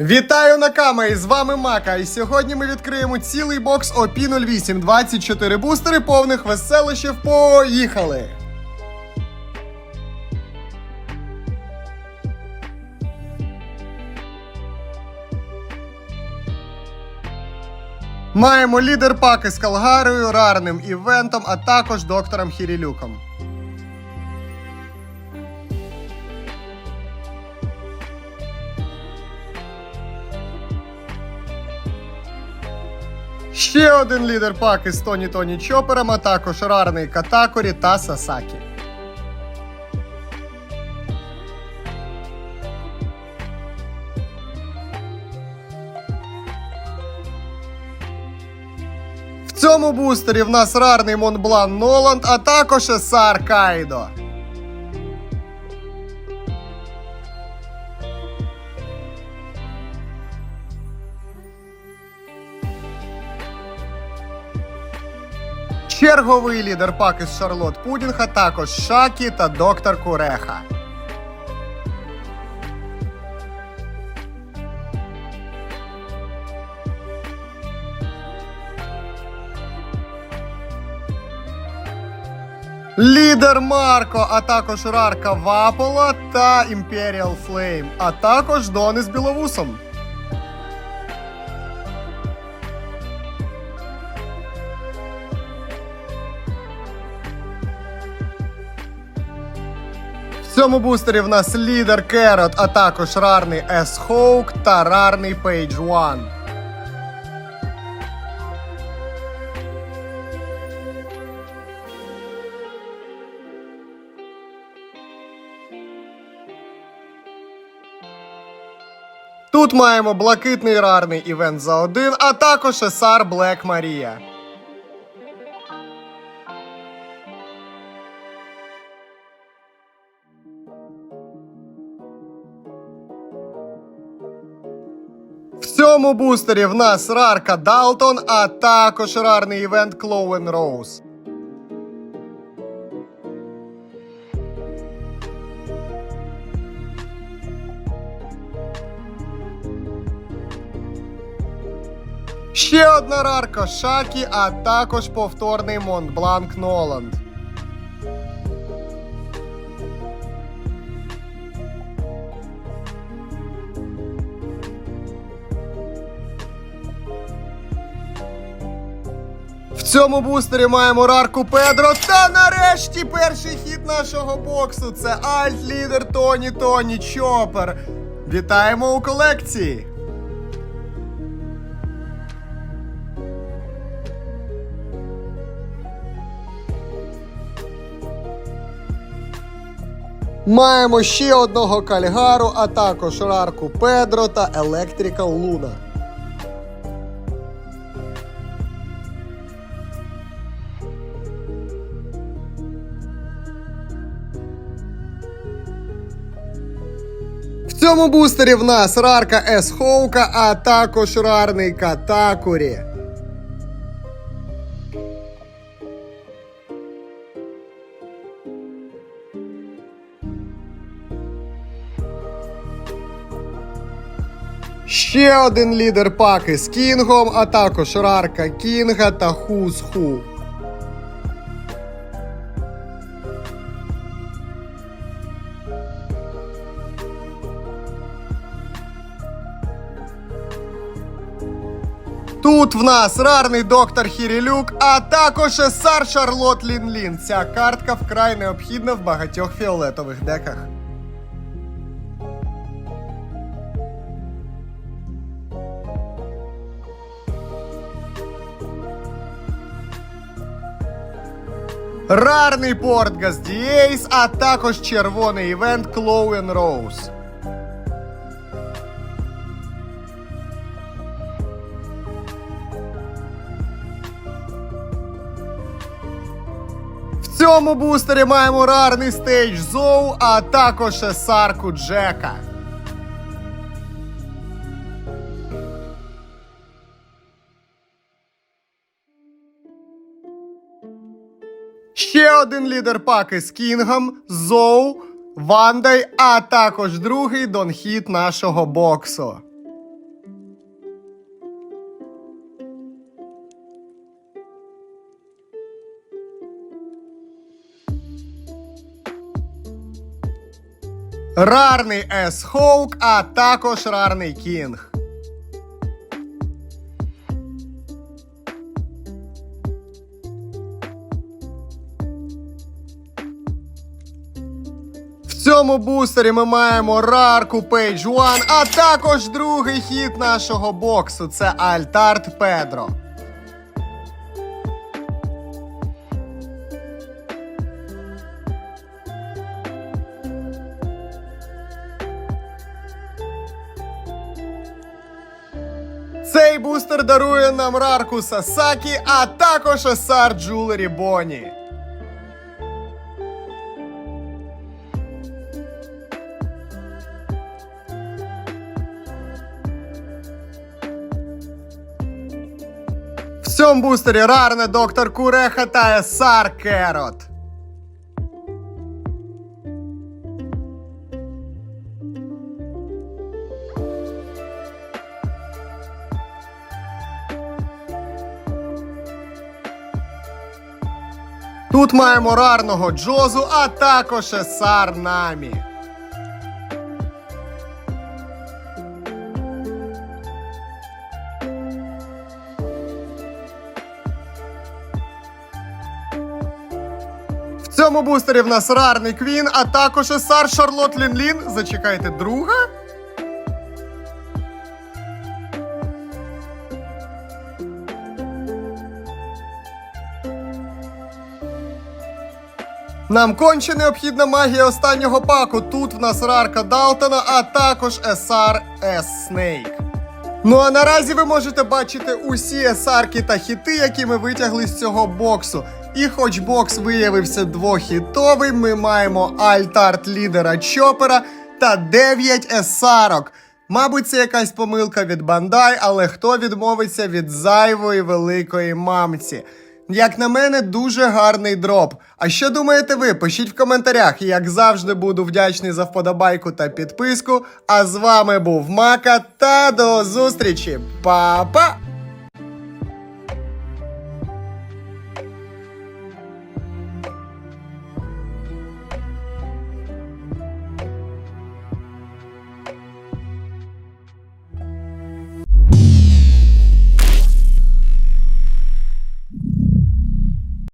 Вітаю на камері! З вами Мака. І сьогодні ми відкриємо цілий бокс OP 08 24 бустери повних веселищів. Поїхали! Маємо лідер паки з Калгарою, рарним івентом, а також доктором Хірілюком. Ще один лідер паки з Тоні Тоні Чопером, а також рарний Катакорі та Сасакі. В цьому бустері в нас рарний Монблан Ноланд, а також Есар Кайдо. Черговий лідер паки з Шарлот Пудінг, а також Шакі та доктор Куреха. Лідер Марко, а також Рарка Вапола та Imperial Flame, а також Дони з Біловусом. Цьому бустері в нас лідер Керот, а також рарний S-Hawk та рарний Page One. Тут маємо блакитний рарний івент за один, а також Есар Блек Марія. Цьому бустері в нас рарка Далтон, а також рарний івент Клоуен Роуз. Ще одна рарка Шакі, а також повторний Монбланк Ноланд. Цьому бустері маємо рарку Педро. Та нарешті перший хід нашого боксу. Це альт-лідер Тоні Тоні Чопер. Вітаємо у колекції! Маємо ще одного кальгару, а також рарку Педро та Електрикал Луна. Цьому бустері в нас рарка С Хоука, а також рарний Катакурі. Ще один лідер паки з Кінгом, а також рарка Кінга та Хуз Ху. Тут в нас рарний доктор Хірілюк, а також есар Шарлот Лінлін. Ця картка вкрай необхідна в багатьох фіолетових деках. Рарний Портгас Дієйс, а також червоний івент Клоуен Роуз. Цьому бустері маємо рарний стейдж Зоу, а також Сарку Джека. Ще один лідер паки з Кінгом, Зоу, Вандай, а також другий донхіт нашого боксу. Рарний С Хоук, а також рарний Кінг. В цьому бустері ми маємо рарку Page One, а також другий хід нашого боксу це Альтарт Педро. Цей бустер дарує нам рарку Сасакі, а також Есар Джулері Бонні. В цьому бустері рарне доктор Куреха та Есар Керот. Тут маємо рарного Джозу, а також Есар Намі. В цьому бустері в нас рарний Квін, а також Есар Шарлот Лінлін. Зачекайте, друга? Нам конче необхідна магія останнього паку. Тут в нас рарка Далтона, а також С Снейк. Ну а наразі ви можете бачити усі есарки та хіти, які ми витягли з цього боксу. І хоч бокс виявився двохітовий, ми маємо альтарт лідера Чопера та 9 есарок. Мабуть, це якась помилка від Бандай, але хто відмовиться від зайвої великої мамці? Як на мене, дуже гарний дроп. А що думаєте ви? Пишіть в коментарях. Як завжди, буду вдячний за вподобайку та підписку. А з вами був Мака та до зустрічі. Па-па!